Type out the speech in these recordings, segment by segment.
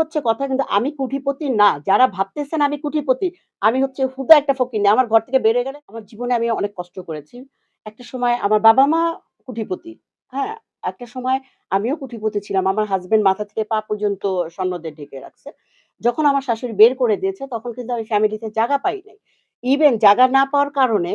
হচ্ছে কথা কিন্তু আমি কুঠিপতি না। যারা ভাবতেছেন আমি কুঠিপতি, আমি হচ্ছে হুদা একটা ফকিন্নি। আমার ঘর থেকে হয়ে গেলে আমার জীবনে আমি অনেক কষ্ট করেছি। একটা সময় আমার বাবা-মা কুঠিপতি। হ্যাঁ? একটা সময় আমিও কুঠিপতি ছিলাম। আমার হাসব্যান্ড মাথা থেকে পা পর্যন্ত স্বর্ণ দিয়ে ঢেকে রাখছে। যখন আমার শাশুড়ি বের করে দিয়েছে তখন কিন্তু আমি ফ্যামিলিতে জায়গা পাই নাই। ইভেন জায়গা না পাওয়ার কারণে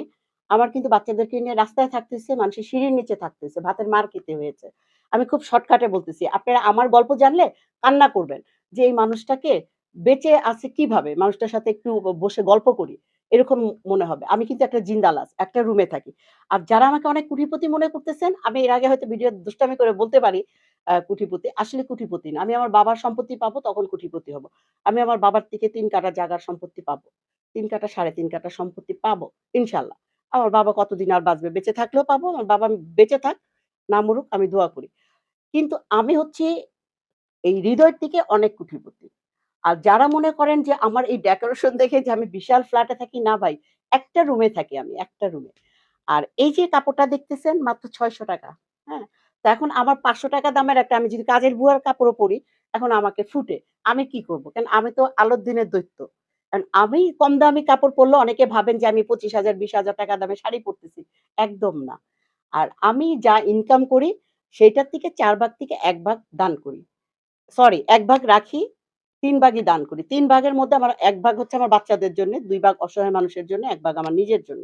আমার কিন্তু বাচ্চাদেরকে নিয়ে রাস্তায় থাকতেছে, মানুষের সিঁড়ির নিচে থাকতেছে, ভাতের মার খেতে হয়েছে। আমি খুব শর্টকাটে বলতেছি। আপনারা আমার গল্প জানলে কান্না করবেন যে এই মানুষটাকে বেঁচে আছে কীভাবে? মানুষটার সাথে একটু বসে গল্প করি। এরকম মনে হবে। আমি কিন্তু একটা জিন্দা লাশ, একটা রুমে থাকি। আর যারা আমাকে অনেক কুঠিপতি মনে করতেছেন, আমি এর আগে হয়তো ভিডিও দুষ্টামি করে বলতে পারি আ কুঠিপতি। আসলে কুঠিপতি না। আমি আমার বাবার সম্পত্তি পাবো তখন কুঠিপতি হব। আমি আমার বাবার থেকে তিন কাটা জায়গার সম্পত্তি পাবো। তিন কাটা সাড়ে তিন কাটা সম্পত্তি পাবো ইনশাআল্লাহ। আমার বাবা কতদিন আর বাঁচবে? বেঁচে থাকলেও পাবো। আমার বাবা বেঁচে থাক, না মরুক আমি দোয়া করি। কিন্তু আমি হচ্ছি এই হৃদয়ের থেকে অনেক কুঠিপতি। আর যারা মনে করেন যে আমার এই ডেকোরেশন দেখে যে আমি বিশাল ফ্ল্যাটে থাকি, না ভাই। একটা রুমে থাকি আমি, একটা রুমে। আর এই যে কাপড়টা দেখতেছেন মাত্র ৳৬০০ হ্যাঁ? তো এখন আমার ৳৫০০ দামের একটা আমি যদি কাজের বুয়ার কাপড়ও পড়ি, এখন আমাকে ফুটে। আমি কি করব? কারণ আমি তো আলোর দিনের দৈত্য। কারণ আমি কম দামি কাপড় পরলে অনেকে ভাবেন যে আমি পঁচিশ হাজার বিশ হাজার টাকা দামে শাড়ি পরতেছি। একদম না। আর আমি যা ইনকাম করি সেইটার থেকে চার ভাগ থেকে এক ভাগ দান করি। সরি এক ভাগ রাখি, তিন ভাগই দান করি। তিন ভাগের মধ্যে আমার এক ভাগ হচ্ছে আমার বাচ্চাদের জন্যে, ২ ভাগ অসহায় মানুষের জন্য, এক ভাগ আমার নিজের জন্য।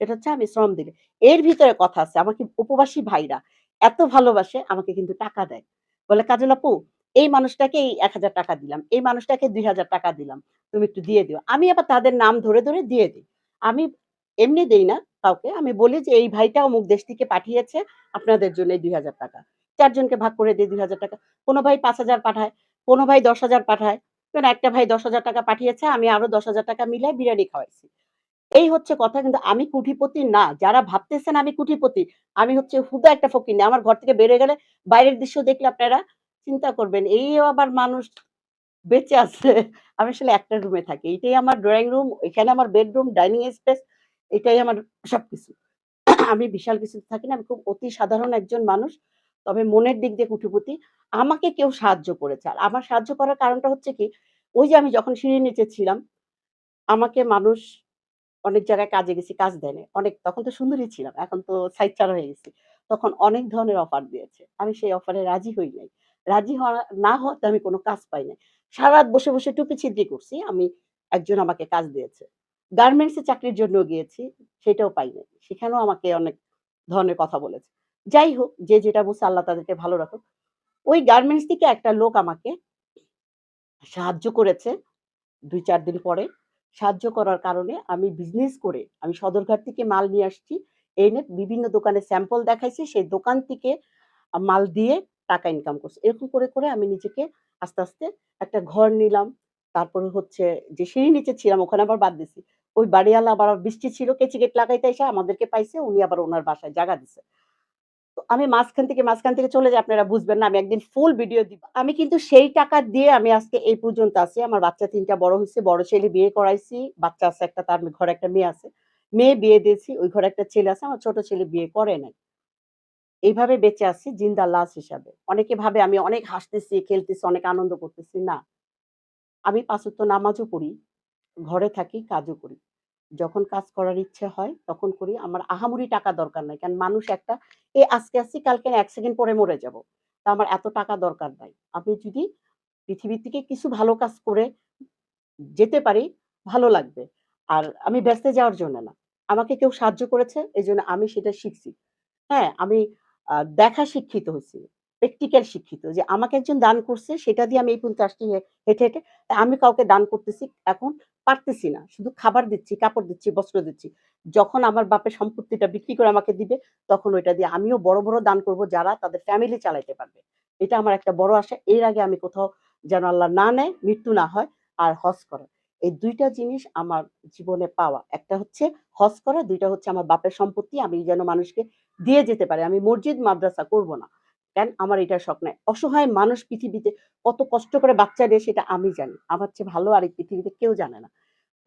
সেটা হচ্ছে আমি শ্রম দিলে। এর ভিতরে কথা আছে আমাকে উপবাসী ভাইরা এত ভালোবাসে আমাকে কিন্তু টাকা দেয়। বলে, "কাজল আপু এই মানুষটাকে এই ৳১,০০০ দিলাম, এই মানুষটাকে ৳২,০০০ দিলাম। তুমি একটু দিয়ে দিও।" আমি আবার তাদের নাম ধরে, ধরে দিয়ে দিই আমি এমনি দেই না কাউকে। আমি বলি যে, "এই ভাইটা অমুক দেশ থেকে পাঠিয়েছে আপনাদের জন্য এই ৳২,০০০ ৪ জনকে ভাগ করে দেই ৳২,০০০ কোন ভাই ৫,০০০ পাঠায়, কোনো ভাই ১০,০০০ পাঠায়। যেমন একটা ভাই ৳১০,০০০ পাঠিয়েছে, আমি আরও ৳১০,০০০ মিলায় বিরিয়ানি খাওয়াইছি। এই হচ্ছে কথা কিন্তু আমি কুঠিপতি না। যারা ভাবতেছেন আমি কুঠিপতি, আমি হচ্ছে হুদা একটা ফকিন্নি। আমার ঘর থেকে হয়ে গেলে বাইরের দৃশ্য দেখলে আপনারা চিন্তা করবেন, এই আবার মানুষ বেঁচে আছে। আমি আসলে একটা রুমে থাকি। এইটাই আমার ড্রয়িং রুম, এখানে আমার বেডরুম, ডাইনিং স্পেস এটাই আমার সবকিছু। আমি বিশাল কিছুতে থাকি না। আমি খুব অতি সাধারণ একজন মানুষ। তবে মনের দিক দিয়ে কুঠিপতি। আমাকে কেউ সাহায্য করেছে। আর আমার সাহায্য করার কারণটা হচ্ছে কি, ওই যে আমি যখন সিঁড়ির নিচে ছিলাম, আমাকে মানুষ অনেক জায়গায় কাজে গেছি, কাজ দেয় নাই। অনেক তখন তো সুন্দরী ছিলাম। এখন তো সাইডচার হয়ে গেছি। তখন অনেক ধরনের অফার দিয়েছে। আমি সেই অফারে রাজি হই নাই। রাজি হওয়া না হওয়াতে আমি কোনো কাজ পাই নাই। সারারাত বসে, বসে টুপি-ছিদ্রি করছি। আমি একজন আমাকে কাজ দিয়েছে। গার্মেন্টস চাকরির জন্য গিয়েছি, সেটাও পাই নাই। সেখানেও আমাকে অনেক ধরনের কথা বলেছে। যাই হোক, যে যেটা বলছে আল্লাহ তাদেরকে ভালো রাখুক। ওই গার্মেন্টস থেকে একটা লোক আমাকে সাহায্য করেছে ২-৪ দিন পরে। সাহায্য করার কারণে আমি বিজনেস করে আমি সদরঘাট থেকে মাল নিয়ে আসছি। এনে বিভিন্ন দোকানে স্যাম্পল দেখাইছি। সেই দোকান থেকে মাল দিয়ে টাকা ইনকাম করছি। এরকম করে, করে আমি নিজেকে আস্তে, আস্তে একটা ঘর নিলাম। তারপরে হচ্ছে যে সিঁড়ির নিচে ছিলাম ওখানে আবার বাদ দিছি। ওই বাড়িওয়ালা আবার বৃষ্টি ছিল কেচি গেট লাগাইতে আইসা আমাদেরকে পাইছে। উনি আবার ওনার বাসায় জায়গা দিছে। আমি মাঝখান থেকে, মাঝখান থেকে চলে যাই আপনারা বুঝবেন না। আমি একদিন ফুল ভিডিও দিব। আমি কিন্তু সেই টাকা দিয়ে আমি আজকে এই পর্যন্ত আছি। আমার বাচ্চা ৩ টা বড় হইছে। বড় ছেলে বিয়ে করাইছি। বাচ্চা আছে একটা তার ঘরে একটা মেয়ে আছে। মেয়ে বিয়ে দিয়েছি। ওই ঘরে একটা ছেলে আছে। আমার ছোট ছেলে বিয়ে করে নাই। এইভাবে বেঁচে আছি জিন্দা লাশ হিসাবে। অনেকে ভাবে আমি অনেক হাসতেছি, খেলতেছি, অনেক আনন্দ করতেছি। না। আমি ৫ ওয়াক্ত নামাজও পড়ি। ঘরে থাকি, কাজও করি। যখন কাজ করার ইচ্ছে হয় তখন করি। আমার আহামরি টাকা দরকার নাই। কারণ মানুষ একটা এ আজকে আছি কালকে ১ সেকেন্ড পরে মরে যাব। তো আমার এত টাকা দরকার নাই। আমি যদি পৃথিবী থেকে কিছু ভালো কাজ করে যেতে পারি, ভালো লাগবে। আর আমি ব্যস্তে যাওয়ার জন্য না। আমাকে কেউ সাহায্য করেছে, এই জন্য আমি সেটা শিখছি। হ্যাঁ, আমি দেখা শিক্ষিত হইছি। প্র্যাকটিক্যাল শিক্ষিত যে আমাকে একজন দান করছে সেটা দিয়ে আমি এই পর্যন্ত আসছি হেঁটে, হেঁটে। আমি কাউকে দান করতেছি এখন পারতেছি না। শুধু খাবার দিচ্ছি, কাপড় দিচ্ছি, বস্ত্র দিচ্ছি। যখন আমার বাপের সম্পত্তিটা বিক্রি করে আমাকে দিবে, তখন ওইটা দিয়ে আমিও বড়, বড় দান করব যারা তাদের ফ্যামিলি চালাইতে পারবে। এটা আমার একটা বড় আশা। এর আগে আমি কোথাও যেন আল্লাহ না নেয়, মৃত্যু না হয় আর হজ করা। এই দুইটা জিনিস আমার জীবনে পাওয়া। একটা হচ্ছে হজ করা, দুইটা হচ্ছে আমার বাপের সম্পত্তি আমি যেন মানুষকে দিয়ে যেতে পারি। আমি মসজিদ, মাদ্রাসা করব না। কেন আমার এটার শখ নাই। অসহায় মানুষ পৃথিবীতে কত কষ্ট করে বাচ্চা দেয় সেটা আমি জানি। আমার চেয়ে ভালো আর এই পৃথিবীতে কেউ জানে না।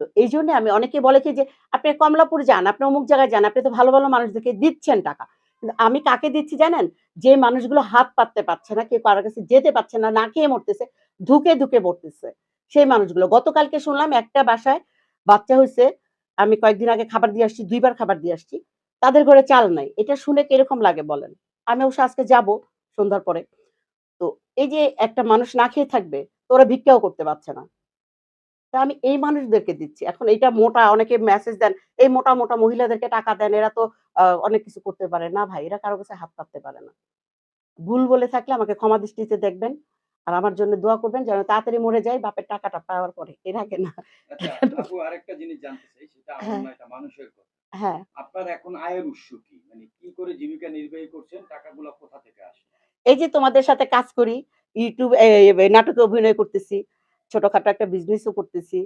তো এইজন্য আমি অনেকে বলে কি যে, "আপনি কমলাপুর যান, আপনি অমুক জায়গায় যান, আপনি তো ভালো, ভালো মানুষদেরকে দিচ্ছেন টাকা।" কিন্তু আমি কাকে দিচ্ছি জানেন? যে মানুষগুলো হাত পাততে পারছে না, কেউ কারও কাছে যেতে পারছে না, না খেয়ে মরতেছে, ধুকে, ধুকে মরতেছে। সেই মানুষগুলো। গতকালকে শুনলাম একটা বাসায় বাচ্চা হইছে। আমি কয়েকদিন আগে খাবার দিয়ে আসছি, দুইবার খাবার দিয়ে আসছি। তাদের ঘরে চাল নাই। এটা শুনে কীরকম লাগে বলেন? আমি অবশ্য আজকে যাব সন্ধ্যার পরে। তো এই যে একটা মানুষ না খেয়ে থাকবে, তো ওরা ভিক্ষাও করতে পারছে না। তো আমি এই মানুষদেরকে দিচ্ছি। এখন এইটা মোটা অনেকে মেসেজ দেন, এই মোটা, মোটা মহিলাদেরকে টাকা দেন, এরা তো অনেক কিছু করতে পারে। না ভাই, এরা কারও কাছে হাত পাততে পারে না। ভুল বলে থাকলে আমাকে ক্ষমা দৃষ্টিতে দেখবেন। আর আমার জন্য দোয়া করবেন যেন তাড়াতাড়ি মরে যাই বাপের টাকাটা পাওয়ার পরে। এর আগে না। আচ্ছা, আপু আরেকটা জিনিস জানতে চাই সেটা হ্যাঁ। এটা মানুষের কথা। হ্যাঁ। আপনার এখন আয়ের উৎস কি? মানে কি করে জীবিকা নির্বাহী করছেন? টাকাগুলা কোথা থেকে আসে? এই যে তোমাদের সাথে কাজ করি, এ নাটকে অভিনয় করতেছি। ছোটখাটো একটা বিজনেসও করতেছি।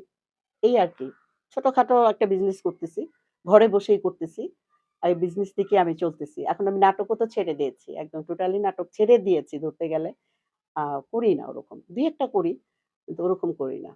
এই আর কি ছোটখাটো একটা বিজনেস করতেছি। ঘরে বসেই করতেছি। এই বিজনেস থেকে আমি চলতেছি। এখন আমি নাটকও তো ছেড়ে দিয়েছি। একদম টোটালি নাটক ছেড়ে দিয়েছি ধরতে গেলে। করি না ওরকম। দুই একটা করি। কিন্তু ওরকম করি না।